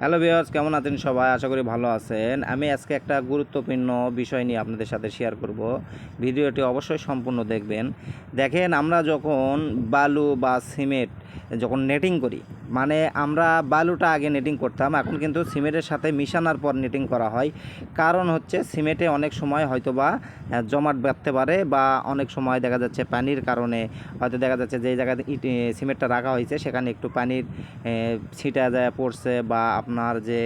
Hello viewers কেমন আছেন সবাই? আশা করি ভালো আছেন। আমি আজকে একটা গুরুত্বপূর্ণ বিষয় নিয়ে আপনাদের সাথে শেয়ার করব। ভিডিওটি অবশ্যই সম্পূর্ণ দেখবেন। দেখেন, আমরা যখন বালু বা সিমেন্ট যখন নেটিং করি মানে আমরা বালুটা আগে নেটিং করতাম, এখন কিন্তু সিমেন্টের সাথে মিশানোর পর নেটিং করা হয়। কারণ হচ্ছে সিমেন্টে অনেক সময় হয়তো বা জমাট বাঁধতে পারে বা অনেক সময় দেখা যাচ্ছে পানির কারণে, হয়তো দেখা যাচ্ছে যে জায়গাতে ইট সিমেন্টটা রাখা হয়েছে, সেখানে একটু পানির ছিটা যায় পড়ছে বা আপনার যে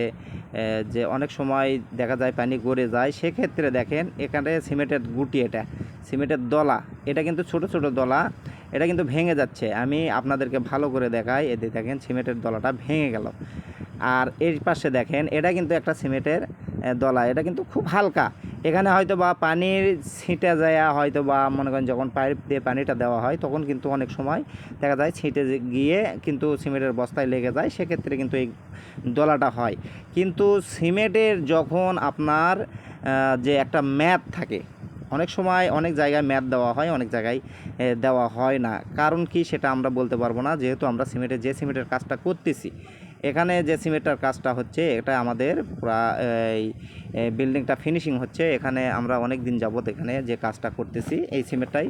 যে অনেক সময় দেখা যায় পানি গড়ে যায়, সেক্ষেত্রে দেখেন এখানে সিমেন্টের গুটি এটা, সিমেন্টের দলা, এটা কিন্তু ছোট ছোট দলা। এটা কিন্তু ভেঙে যাচ্ছে। আমি আপনাদেরকে ভালো করে দেখাই। এতে দেখেন, সিমেন্টের দলাটা ভেঙে গেল। আর এর পাশে দেখেন, এটা কিন্তু একটা সিমেন্টের দলা। এটা কিন্তু খুব হালকা। এখানে হয়তো বা পানির ছিটে যায় হয়তো বা মনে করেন যখন পাইপ দিয়ে পানিটা দেওয়া হয়, তখন কিন্তু অনেক সময় দেখা যায় ছিটে গিয়ে কিন্তু সিমেন্টের বস্তায় লেগে যায়। সেক্ষেত্রে কিন্তু এই দলাটা হয়। কিন্তু সিমেন্টের যখন আপনার যে একটা ম্যাথ থাকে অনেক সময় অনেক জায়গায় ম্যাথ দেওয়া হয়, অনেক জায়গায় দেওয়া হয় না। কারণ কি সেটা আমরা বলতে পারব না, যেহেতু আমরা সিমেন্টের, যে সিমেন্টের কাজটা করতেছি। এখানে যে সিমেন্টের কাজটা হচ্ছে, এটা আমাদের পুরা, এই বিল্ডিংটা ফিনিশিং হচ্ছে। এখানে আমরা অনেক দিন যাবত এখানে যে কাজটা করতেছি, এই সিমেন্টটাই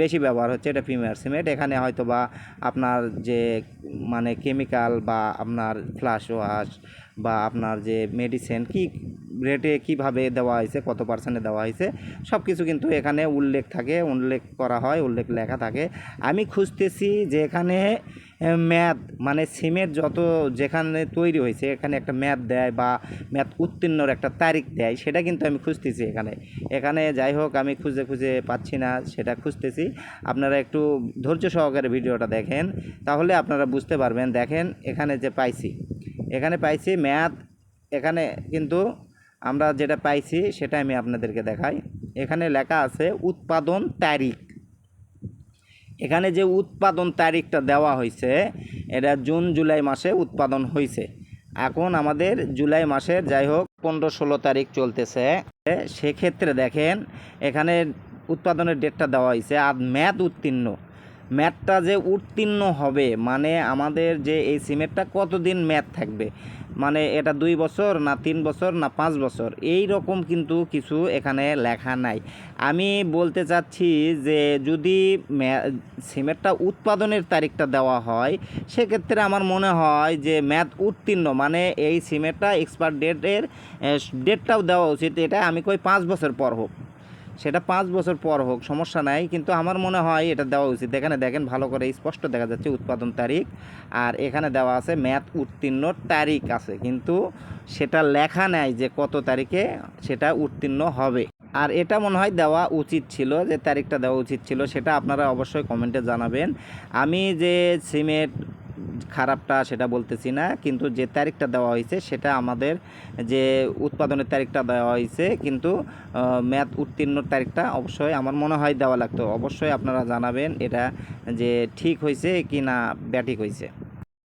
বেশি ব্যবহার হচ্ছে, এটা প্রিমিয়ার সিমেন্ট। এখানে হয়তো বা আপনার যে মানে কেমিক্যাল বা আপনার ফ্লাশ ওয়াশ বা আপনার যে মেডিসিন, কি রেটে কীভাবে দেওয়া হয়েছে, কত পার্সেন্টে দেওয়া হয়েছে সব কিছু কিন্তু এখানে উল্লেখ থাকে, উল্লেখ করা হয়, উল্লেখ লেখা থাকে। আমি খুঁজতেছি যে এখানে ম্যাথ মানে সিমের যত যেখানে তৈরি হয়েছে, এখানে একটা ম্যাথ দেয় বা ম্যাথ উত্তীর্ণর একটা তারিখ দেয়, সেটা কিন্তু আমি খুঁজতেছি এখানে। এখানে যাই হোক, আমি খুঁজে খুঁজে পাচ্ছি না, সেটা খুঁজতেছি। আপনারা একটু ধৈর্য সহকারে ভিডিওটা দেখেন, তাহলে আপনারা বুঝতে পারবেন। দেখেন, এখানে যে পাইছি, এখানে পাইছি ম্যাথ, এখানে কিন্তু আমরা যেটা পাইছি সেটা আমি আপনাদেরকে দেখাই। এখানে লেখা আছে উৎপাদন তারিখ। এখানে যে উৎপাদন তারিখটা দেওয়া হয়েছে এটা জুন, জুলাই মাসে উৎপাদন হয়েছে এখন আমাদের জুলাই মাসের যাই হোক পনেরো ষোলো তারিখ চলতেছে। সেক্ষেত্রে দেখেন, এখানে উৎপাদনের ডেটটা দেওয়া হয়েছে আর ম্যাথ উত্তীর্ণ। ম্যাথটা যে উত্তীর্ণ হবে মানে আমাদের যে এই সিমেন্টটা কতদিন ম্যাথ থাকবে? মানে এটা দুই বছর না তিন বছর না পাঁচ বছর? এই রকম কিন্তু কিছু এখানে লেখা নাই। আমি বলতে চাচ্ছি যে যদি সিমেন্টটা উৎপাদনের তারিখটা দেওয়া হয়, সেক্ষেত্রে আমার মনে হয় যে ম্যাথ উত্তীর্ণ মানে এই সিমেন্টটা এক্সপায়ার ডেটের ডেটটাও দেওয়া উচিত। এটা আমি কই পাঁচ বছর পর হোক। সেটা পাঁচ বছর পর হোক, সমস্যা নাই, কিন্তু আমার মনে হয় এটা দেওয়া উচিত। এখানে দেখেন, ভালো করে স্পষ্ট দেখা যাচ্ছে উৎপাদন তারিখ, আর এখানে দেওয়া আছে ম্যাথ উত্তীর্ণ তারিখ আছে, কিন্তু সেটা লেখা নেই যে কত তারিখে সেটা উত্তীর্ণ হবে। আর এটা মনে হয় দেওয়া উচিত ছিল, যে তারিখটা দেওয়া উচিত ছিল, সেটা আপনারা অবশ্যই কমেন্টে জানাবেন। আমি যে সিমেন্ট খারাপটা সেটা বলতেছি না, কিন্তু যে তারিখটা দেওয়া হয়েছে সেটা আমাদের যে উৎপাদনের তারিখটা দেওয়া হয়েছে, কিন্তু ম্যাথ উত্তীর্ণ তারিখটা অবশ্যই আমার মনে হয় দেওয়া লাগতো। অবশ্যই আপনারা জানাবেন এটা যে ঠিক হয়েছে কি না ব্যাটিক হয়েছে।